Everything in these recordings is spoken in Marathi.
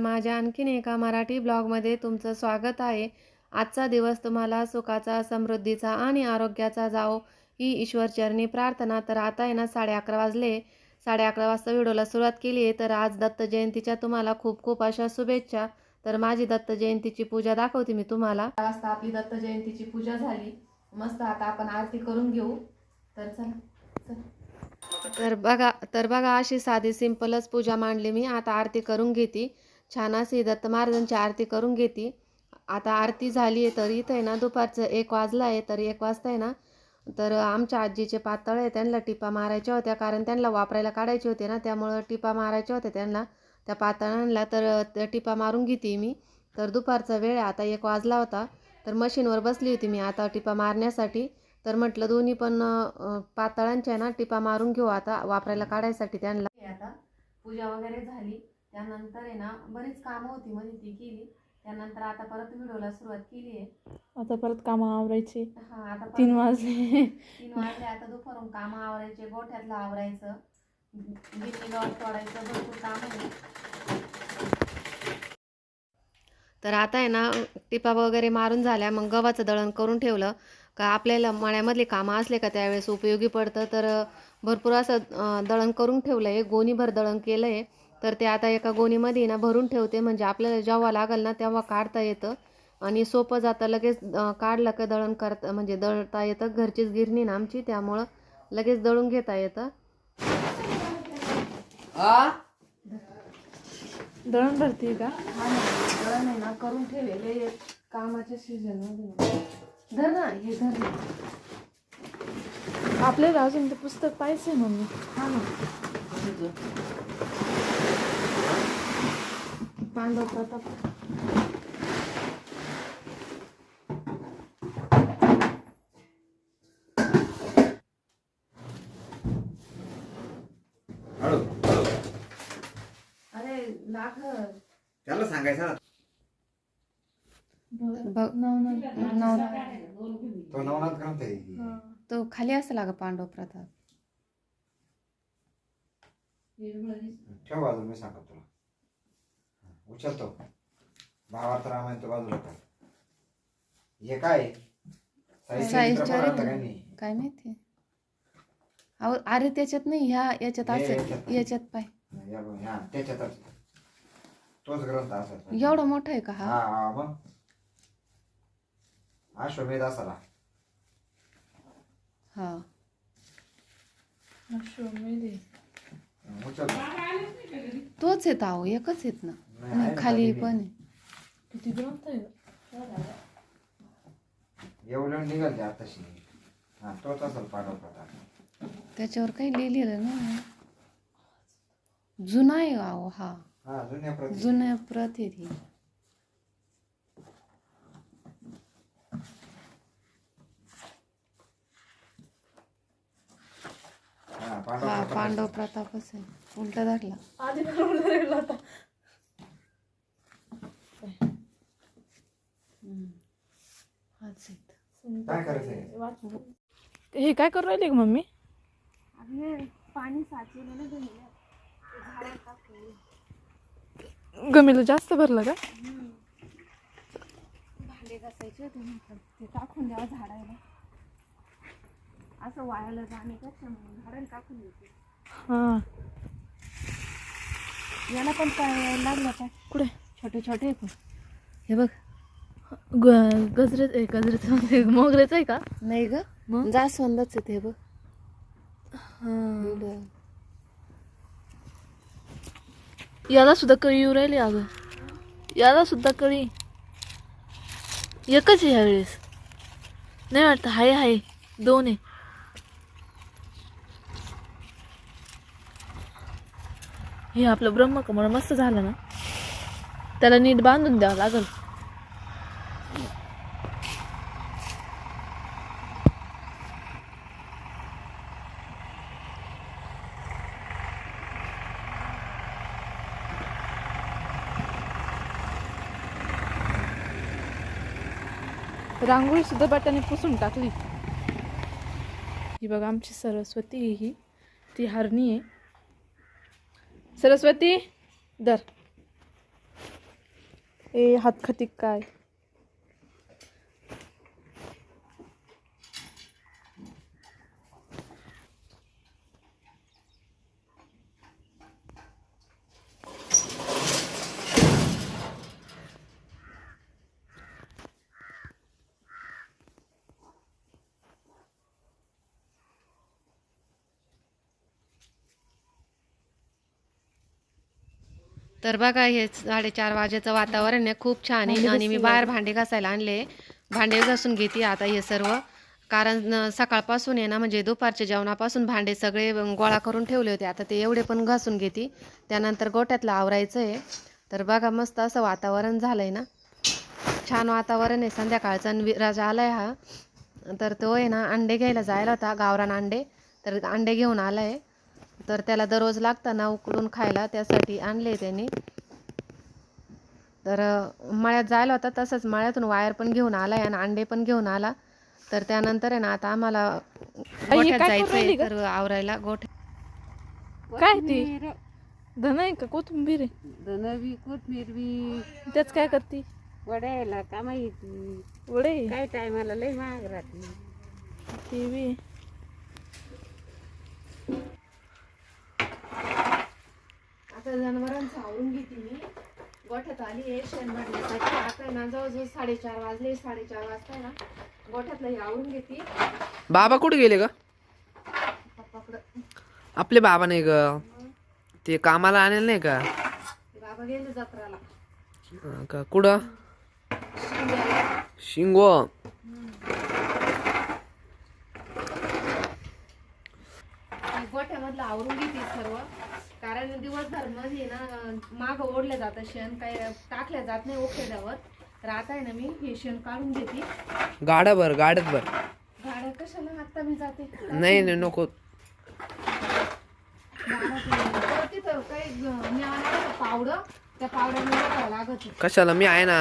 माझ्या आणखीन एका मराठी ब्लॉगमध्ये तुमचं स्वागत आहे. आजचा दिवस तुम्हाला सुखाचा समृद्धीचा आणि आरोग्याचा जाओ ही ईश्वरचरणी प्रार्थना. तर आता आहे ना साडे अकरा वाजले. साडे अकरा वाजता व्हिडिओला सुरुवात केली आहे. तर आज दत्त जयंतीच्या तुम्हाला खूप खूप अशा शुभेच्छा. तर माझी दत्त जयंतीची पूजा दाखवते मी तुम्हाला. वाजता आपली दत्त जयंतीची पूजा झाली. मस्त आता आपण आरती करून घेऊ. तर चला चला. तर बघा तर बघा अशी साधी सिंपलच पूजा मांडली मी. आता आरती करून घेते. छान अशी दत्त महाराजांची आरती करून घेते. आता आरती झाली आहे तर इथं आहे ना दुपारचं एक वाजला आहे तर एक वाजता आहे ना. तर आमच्या आजीचे पातळ आहे त्यांना टिपा मारायच्या होत्या. कारण त्यांना वापरायला काढायचे होते ना त्यामुळं टिपा मारायच्या होत्या त्यांना. त्या पातळांना तर त्या टिपा मारून घेते मी. तर दुपारचा वेळ आहे आता एक वाजला होता. तर मशीनवर बसली होती मी आता टिपा मारण्यासाठी. तर म्हटलं दोन्ही पण पातळांच्या ना टिपा मारून घेऊ आता वापरायला काढायसाठी त्यांना. आता पूजा वगैरे झाली. त्यानंतर आहे ना बरीच कामं होती मध्ये ती केली. त्यानंतर आता परत व्हिडिओला सुरुवात केली आहे. आता परत कामं आवरायची. हा आता परत तीन वाजले. तीन वाजले आता दुपारून कामं आवरायचे गोठ्यातलं आवरायचं गवत तोडायचं भरपूर काम आहे. तर आता आहे ना टिपा वगैरे मारून झाल्या मग गव्हाचं दळण करून ठेवलं. का आपल्याला मळ्यामधली कामं असले का त्यावेळेस उपयोगी पडतं? तर भरपूर असं अं, दळण करून ठेवलं आहे गोणीभर दळण केलं आहे तर ते आता एका गोणीमध्ये ना भरून ठेवते. म्हणजे आपल्याला जेव्हा लागेल ना तेव्हा काढता येतं. आणि सोपं जातं. लगेच काढलं का दळण करता म्हणजे दळता येतं. घरचीच गिरणी ना आमची त्यामुळं लगेच दळून घेता येतं. दळण भरती का? ना, दळण आहे ना करून ठेवलेले कामाच्या सीझनमध्ये. धर ना हे धर ना. आपल्याला अजून ते पुस्तक पाहिजे मम्मी हा ना. हळू अरे लाग. त्याला सांगायचं ना. बघ. नवरा तो नवनाथ ग्रंथ आहे. तो खाली असला का पांडव प्रताप. ठेव बाजूला मी सांगतो तुला. उचलतो. भावार्थ रामायण तो बाजूला कर हे काय? आहे? काय नाही? काय माहिती? अहो अरे त्याच्यात नाही ह्या याच्यात हे असेल. याच्यात. पाय. या बघ, हा, त्याच्यातच तोच ग्रंथ असेल. एवढा मोठा आहे का हा? हा हा मग? अश्वमेध असाला हा. अश्वमेध. तोच येत अहो एकच येत ना. नाही, ना खाली पण. किती ग्रंथ आहे? एवढं निघाल ते आताशी. हा तोच असेल पांडव त्याच्यावर काही लिहिलेलं नाही जुना आहे अहो हा. हा जुन्या प्रती. जुन्या प्रत आहे ती. हा पांडव हा प्रताप. पांडव प्रतापच आहे. उलटा धरला. आधी लागला होता. काय करायचं. हे काय करू राहिले ग मम्मी? पाणी साचलेलं ना गमीला जास्त भरलं का? भांडे घासायचे होते म्हटलं ते टाकून द्यावं झाडायला. असं वायाला जाण्यापेक्षा म्हणून झाडायला टाकून द्यायचे हा. याला पण काय लागलं काय कुठे? छोटे छोटे पण. हे बघ. ग- गजरे ए, गजरेचं म्हणते, मोगरेचं आहे का? नाही ग. मग? जास्वंदच आहे ते बघ. हा. याला सुद्धा कळी येऊ राहिली अगं. याला सुद्धा कळी. एकच आहे ह्यावेळेस. नाही वाटतं हाय हाय. दोन आहे. हे आपलं ब्रह्मकमळ मस्त झालं ना? त्याला नीट बांधून द्यावं लागल. रांगोळी सुद्धा बटाने पुसून टाकली. ही बघा आमची सरस्वती ही. ती हरणी आहे. सरस्वती दर ए हातखती काय? तर बघा हे साडेचार वाजेचं वातावरण आहे खूप छान आहे. आणि मी बाहेर भांडे घासायला आणले. भांडे घासून घेते आता हे सर्व. कारण सकाळपासून आहे ना म्हणजे दुपारच्या जेवणापासून भांडे सगळे गोळा करून ठेवले होते. आता ते एवढे पण घासून घेते. त्यानंतर गोट्यातलं आवरायचं आहे. तर बघा मस्त असं वातावरण झालं आहे ना. छान वातावरण आहे. संध्याकाळचा आणि विराज आलाय हा. तर तो आहे ना अंडे घ्यायला जायला होता गावरान अंडे. तर अंडे घेऊन आलाय. तर त्याला दररोज लागतं ना उकडून खायला त्यासाठी आणले त्यांनी. तर मळ्यात जायला होता तसंच मळ्यातून वायर पण घेऊन आलाय आणि अंडे पण घेऊन आला. तर त्यानंतर आहे ना आता आम्हाला जायचंय? तर आवरायला गोठ काय ती? धन आहे का कोथिंबीर धनवी बी. त्याच काय करते? वडायला का माहिती? वडे? काय टायमाला लय महाग राहते. ते बी. आता जनावरांचं आवरून घेते मी. गोठ्यात आली आहे शेण भरण्यासाठी. आता ना जवळजवळ साडेचार वाजले साडेचार वाजता ना गोठ्यातलं हे आवरून घेते. बाबा कुठे गेले ग? पप्पाकडं. आपले बाबा नाही ग. ते कामाला आणले नाही का? बाबा गेले जत्राला. हा का? कुठं. शिंगो मी गोठ्यामधलं आवरून घेते सर्व. कारण दिवसभरमध्ये ना माग ओढलं जातं शेण काही टाकल्या जात नाही ओखेल्यावर तर आता आहे ना मी हे शेण काढून घेते. गाड्या भर गाड्यात भर. गाड्या कशाला आता मी जाते? नाही नाही नको. तिथं काही पावडं. त्या लागत. आहे. कशाला? मी आहे ना.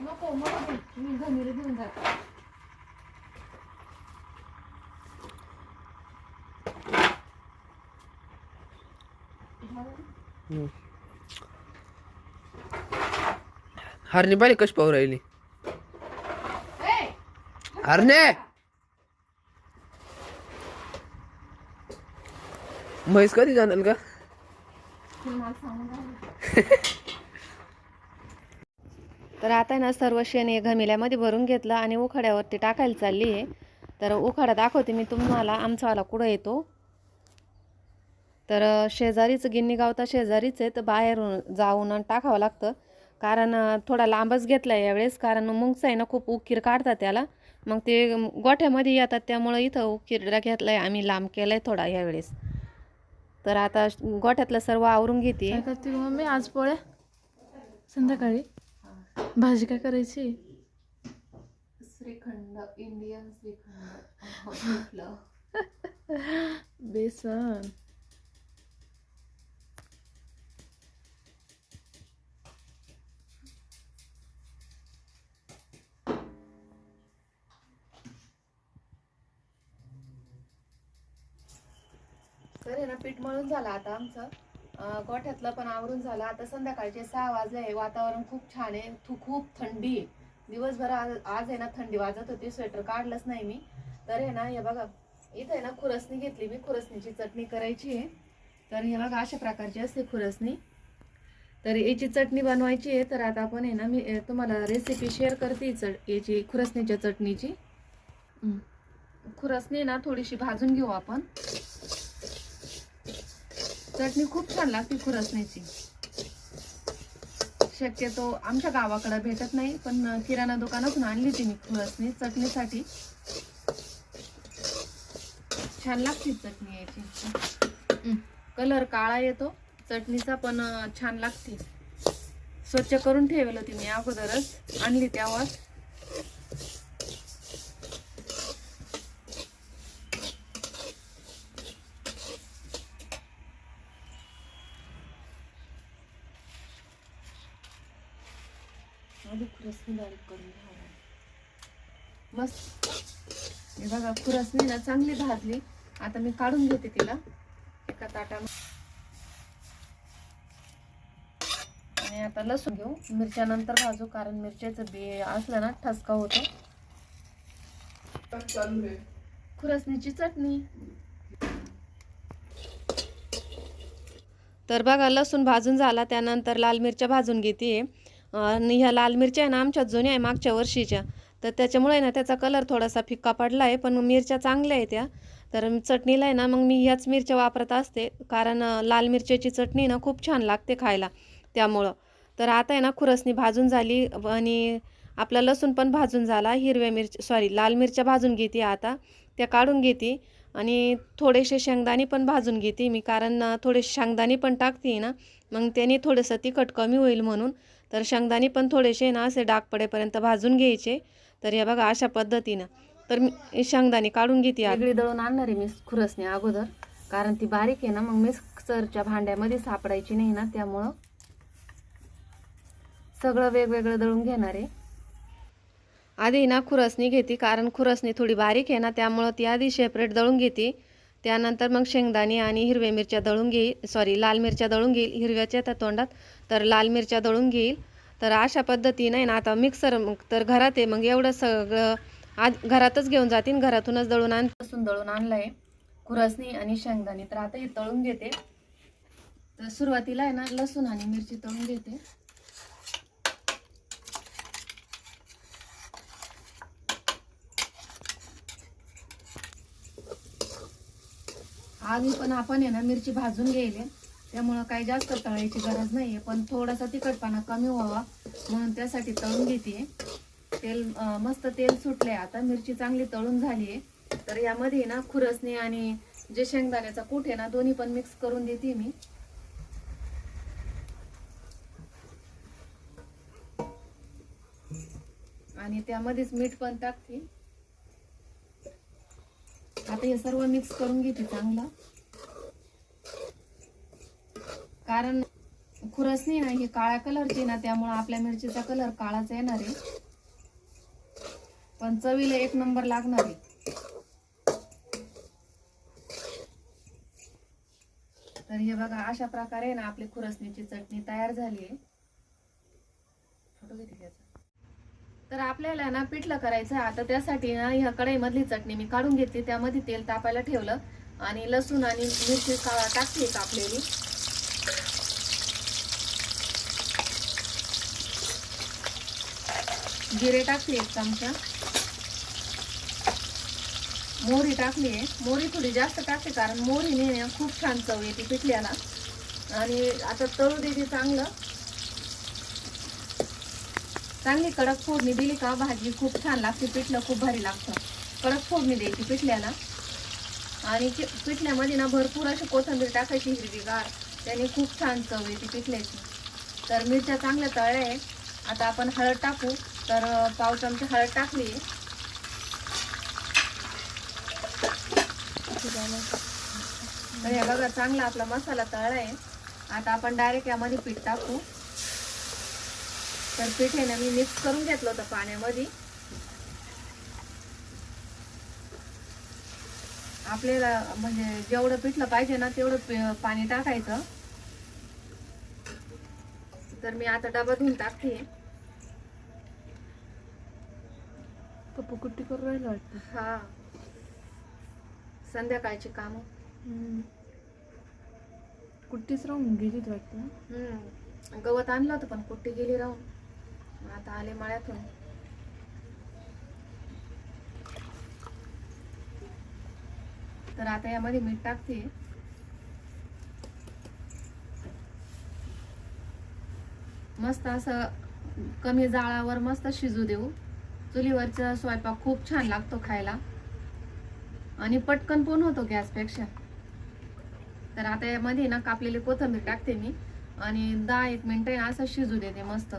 नको दे. मी घमीर घेऊन जाते. हरणी पाहिली कशी पाहू राहिली? हरणे! म्हैस कधी जाणार का तर आता ना सर्व शेण हे घमिल्यामध्ये भरून घेतलं आणि उखाड्यावरती टाकायला चालली आहे. तर उखाडा दाखवते मी तुम्हाला आमचावाला कुठं येतो? तर शेजारीच गिन्नी गावता शेजारीच आहे तर बाहेरून जाऊन आणि टाकावं लागतं. कारण थोडा लांबच घेतला आहे यावेळेस कारण मुंगचं आहे ना खूप उकीर काढतात त्याला मग ते गोठ्यामध्ये येतात त्यामुळं इथं उकीरडा घेतला आहे. आम्ही लांब केला आहे थोडा यावेळेस. तर आता गोठ्यातलं सर्व आवरून घेते. काय करते मम्मी? आज पोळ्या? संध्याकाळी? भाजी काय करायची? श्रीखंड इंडियन श्रीखंड. बेसन. आवरून झालं आता आमचं. गोठ्यातलं पण आवरून झालं. आता संध्याकाळचे सहा वाजले आहे. वातावरण खूप छान आहे. थू खूप थंडी आहे. दिवसभर आज आज आहे ना थंडी वाजत होती. स्वेटर काढलंच नाही मी. तर आहे ना हे बघा इथं आहे ना खुरसणी घेतली मी. खुरसणीची चटणी करायची आहे. तर हे बघा अशा प्रकारची असते खुरसणी. तर याची चटणी बनवायची आहे. तर आता आपण आहे ना मी तुम्हाला रेसिपी शेअर करते चट याची खुरसणीच्या चटणीची. खुरसणी ना थोडीशी भाजून घेऊ आपण. चटणी खूप छान लागते खुरसण्याची. शक्यतो आमच्या गावाकडे भेटत नाही पण किराणा दुकानातून आणली ती मी खुरसणी चटणीसाठी. छान लागते चटणी याची. कलर काळा येतो चटणीचा पण छान लागते. स्वच्छ करून ठेवलं ती मी अगोदरच आणली त्यावर आधी खुरसणी बारीक करून घ्यावं मस्त. हे बघा खुरसणी ना चांगली भाजली. आता मी काढून घेते तिला. एका ताटामध्ये. आणि आता लसूण घेऊ. मिरच्या नंतर भाजू कारण मिरच्याचं बी असलं ना ठसका होतो. खुरसणीची चटणी. तर बघा लसूण भाजून झाला. त्यानंतर लाल मिरच्या भाजून घेते. आणि ह्या लाल मिरच्या आहे ना आमच्या जुन्या आहे मागच्या वर्षीच्या. तर त्याच्यामुळे ना त्याचा कलर थोडासा फिक्का पडला आहे पण मिरच्या चांगल्या आहे त्या तर चटणीला आहे ना मग मी ह्याच मिरच्या वापरत असते कारण लाल मिरच्याची चटणी ना खूप छान लागते खायला त्यामुळं. तर आता आहे ना खुरसणी भाजून झाली आणि आपला लसूण पण भाजून झाला हिरव्या मिरच्या सॉरी लाल मिरच्या भाजून घेते आता त्या काढून घेते. आणि थोडेसे शेंगदाणे पण भाजून घेते मी कारण थोडे थोडेसे शेंगदाणे पण टाकते ना मग त्याने थोडंसं तिखट कमी होईल म्हणून. तर शेंगदाणे पण थोडेसे ना असे डाग पडेपर्यंत भाजून घ्यायचे. तर हे बघा अशा पद्धतीनं. तर मी शेंगदाणे काढून घेते वेगळी दळून आणणार आहे मी खुरसणे अगोदर. कारण ती बारीक आहे ना मग मिक्सरच्या भांड्यामध्ये सापडायची नाही ना त्यामुळं सगळं वेगवेगळं दळून घेणार. आहे आधी ना खुरसणी घेते कारण खुरसणी थोडी बारीक आहे ना त्यामुळं ती आधी सेपरेट दळून घेते. त्यानंतर मग शेंगदाणे आणि हिरव्या मिरच्या दळून घेईल सॉरी लाल मिरच्या दळून घेईल हिरव्याच्या त्या तोंडात. तर लाल मिरच्या दळून घेईल. तर अशा पद्धतीनं आहे ना आता मिक्सर मग तर घरात आहे मग एवढं सगळं आज घरातच घेऊन जातील घरातूनच दळून आण लसून दळून आणलंय. खुरसणी आणि शेंगदाणे. तर आता हे तळून घेते. तर सुरुवातीला आहे ना लसूण आणि मिरची तळून घेते. आधी पण आपण आहे ना मिरची भाजून घ्यायले. त्यामुळं काही जास्त तळायची गरज नाही आहे पण थोडासा तिखटपणा कमी व्हावा. म्हणून त्यासाठी तळून घेते. तेल मस्त तेल सुटले आता मिरची चांगली तळून झाली आहे तर यामध्ये ना खुरसणी आणि जे शेंगदाण्याचा कूट आहे ना दोन्ही पण मिक्स करून देते मी. आणि त्यामध्येच मीठ पण टाकते. आता हे सर्व मिक्स करून घेते चांगलं. कारण खुरसणी ना ही काळ्या कलरची ना त्यामुळं आपल्या मिरचीचा कलर काळाच येणार आहे. पण चवीला एक नंबर लागणार आहे. तर हे बघा अशा प्रकारे ना आपली खुरसणीची चटणी तयार झाली आहे. फोटो घेते त्याचा तर आपल्याला ना पिठलं करायचं आहे आता त्यासाठी ना ह्या कढईमधली चटणी मी काढून घेतली. त्यामध्ये तेल तापायला ठेवलं. आणि लसूण आणि मिरची का टाकली कापलेली जिरे टाकली एक चमचा. मोहरी टाकली आहे. मोहरी थोडी जास्त टाकते कारण मोहरीने खूप छान चव येते पिठल्याला. आणि आता तळू देते चांगलं. चांगली कडक फोडणी दिली का भाजी खूप छान लागते पिठलं खूप भारी लागतं. कडक फोडणी द्यायची पिठल्याला. आणि पिठल्यामध्ये ना भरपूर अशी कोथंबीर टाकायची हिरवीगार. त्याने खूप छान चव येते पिठल्याची. तर मिरच्या चांगल्या तळल्या आहे. आता आपण हळद टाकू. तर पाव चमचे हळद टाकली. तर हे बघा चांगला आपला मसाला तळला आहे. आता आपण डायरेक्ट यामध्ये पीठ टाकू. तर पीठ आहे ना मी मिक्स करून घेतलं होतं पाण्यामध्ये. आपल्याला म्हणजे जेवढं पिठलं पाहिजे ना तेवढं पाणी टाकायचं. तर मी आता डबा धुवून टाकते. पप्पू कुट्टी करून राहिलं वाटतं. हा. संध्याकाळची कामं. कुट्टीच राहून गेली वाटतं. गवत आणलं होतं पण कुट्टी गेली राहून. आता आले मळ्यातून. तर आता यामध्ये मीठ टाकते. मस्त असं कमी जाळावर मस्त शिजू देऊ. चुलीवरचा स्वयंपाक खूप छान लागतो खायला. आणि पटकन पण होतो गॅसपेक्षा. तर आता यामध्ये ना कापलेली कोथिंबीर टाकते मी. आणि दहा एक मिनिटं असं शिजू देते मस्त.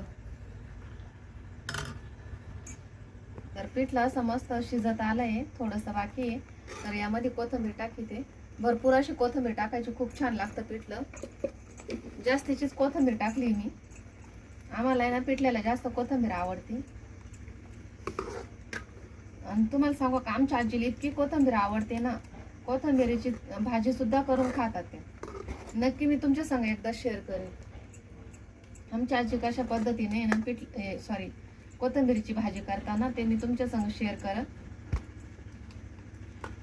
तर पिठलं असं मस्त शिजत आहे थोडंसं बाकी आहे. तर यामध्ये कोथिंबीर टाकते. भरपूर अशी कोथिंबीर टाकायची खूप छान लागतं पिठलं. जास्तीचीच कोथिंबीर टाकली मी. आम्हाला आहे ना पिठल्याला जास्त कोथिंबीर आवडते. आणि तुम्हाला सांगू का आमच्या आजीला इतकी कोथिंबीर आवडते ना कोथिंबीरीची भाजीसुद्धा करून खातात ते. नक्की मी तुमच्या संग एकदा शेअर करेन. आमच्या आजी कशा पद्धतीने ना पिठ सॉरी कोथिंबीरची भाजी करताना ते मी तुमच्या संग शेअर कर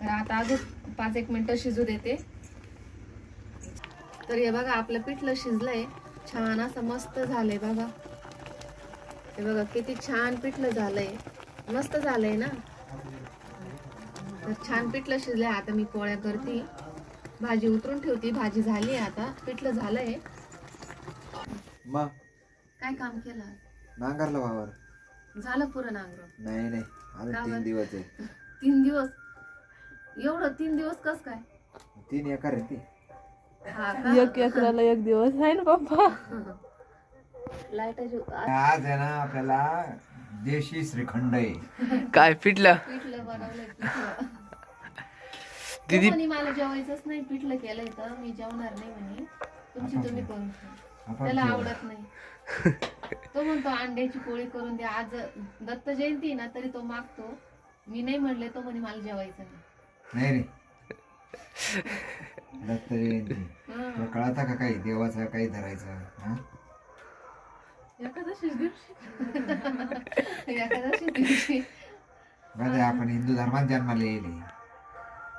तर आता अजून पाच एक मिनिटं शिजू देते. तर हे बघा आपलं पिठलं शिजलंय. छान असं मस्त झालंय बघा. हे बघा किती छान पिठलं झालंय. मस्त झालंय ना? तर छान पिठलं शिजलंय. आता मी पोळ्या करते. भाजी उतरून ठेवते. भाजी झाली आता. पिठलं झालंय. मग काय काम केलं? नांगरला वावर. झालं पुरं नांगर नाही नाही. अजून तीन? दिवस आहे. तीन दिवस. एवढं तीन दिवस कस काय? तीन एकर आहे ती. हा का? एक एकराला एक दिवस आहे ना पप्पा? लाईटाची आज आहे ना आपल्याला देशी श्रीखंड आहे. काय पिटलं पिठलं बनवलंय पिठलं. दीदी- मला जेवायचंच नाही पिठलं केलंय तर मी जेवणार नाही म्हणे. तुमची तुम्ही करून खा. आपण त्याला. आवडत नाही. तो म्हणतो अंड्याची पोळी करून द्या. आज दत्त जयंती आहे ना तरी तो मागतो. मी नाही म्हणले तो म्हणे मला जेवायचं नाही. नाही रे दत्त जयंती. तुला कळता का काही? देवाचं काही धरायचं? हा? एकादशी दिवशी. एकादशी दिवशी. बरं आपण हिंदू धर्मात जन्माला येईल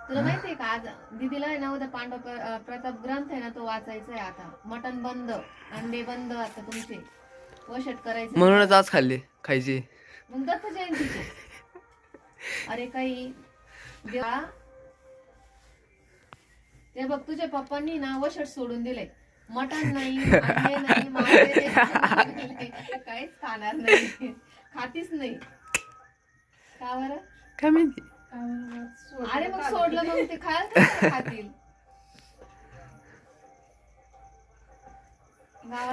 तुला माहितीये का आज दीदीला आहे ना उद्या पांडव प्र- अं, प्रताप ग्रंथ आहे ना तो वाचायचा आहे आता. मटन बंद अंडे बंद आता तुमचे. वशट करायचे. म्हणूनच आज खाल्ली खायची. मग दत्त जयंतीचे. अरे काही देवा. ते बघ तुझ्या पप्पांनी ना वशट सोडून दिले मटण नाही अंडे नाही मासे नाही, काहीच खाणार नाही. खातीच नाही. का बरं? काय माहिती? अरे मग सोडलं मग ते खायला कसं खातील.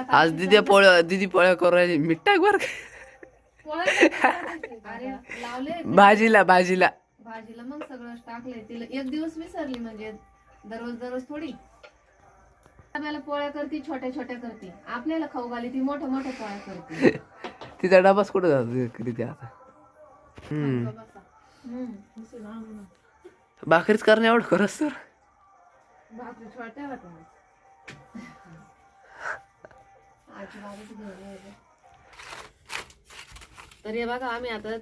आज दिदी पोळ्या दिदी पोळ्या करू राहिली. मीठ टाक बर अरे लावले भाजीला भाजीला. भाजीला मग सगळं टाकले तिला. एक दिवस विसरली म्हणजे दररोज दररोज थोडी. आपल्याला पोळ्या करते छोट्या छोट्या करते. आपल्याला खाऊ घाली ती मोठ्या मोठ्या पोळ्या करते. तिचा डबाच कुठं जातो किती आता? हम्म. भाकरीच करणे एवढं खरंच तर. घेऊन यायचं. तर हे बघा आम्ही आता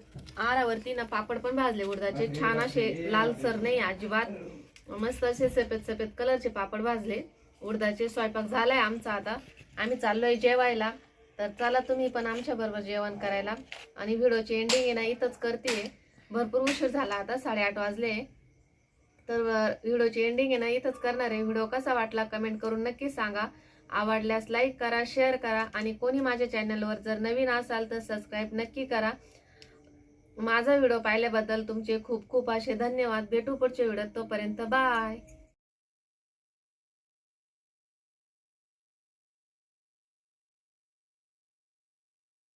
आरावरती ना पापड पण भाजले उडदाचे. छान असे लालसर नाही अजिबात. मस्त असे सफेद सफेद कलरचे पापड भाजले. उडदाचे स्वयंपाक झालाय आमचा आता. आम्ही चाललोय जेवायला. तर चला तुम्ही पण आमच्या बरोबर जेवण करायला. आणि व्हिडिओची एंडिंग आहे ना इथंच करते. भरपूर उशीर झाला आता साडेआठ वाजले. तर व्हिडिओची एंडिंग आहे ना इथंच करणार आहे. व्हिडिओ कसा वाटला कमेंट करून नक्की सांगा. आवडल्यास लाईक करा शेअर करा आणि कोणी माझ्या चॅनलवर जर नवीन असाल तर सबस्क्राईब नक्की करा. माझा व्हिडिओ पाहिल्याबद्दल तुमचे खूप खूप असे धन्यवाद. भेटू पुढच्या व्हिडिओत तोपर्यंत बाय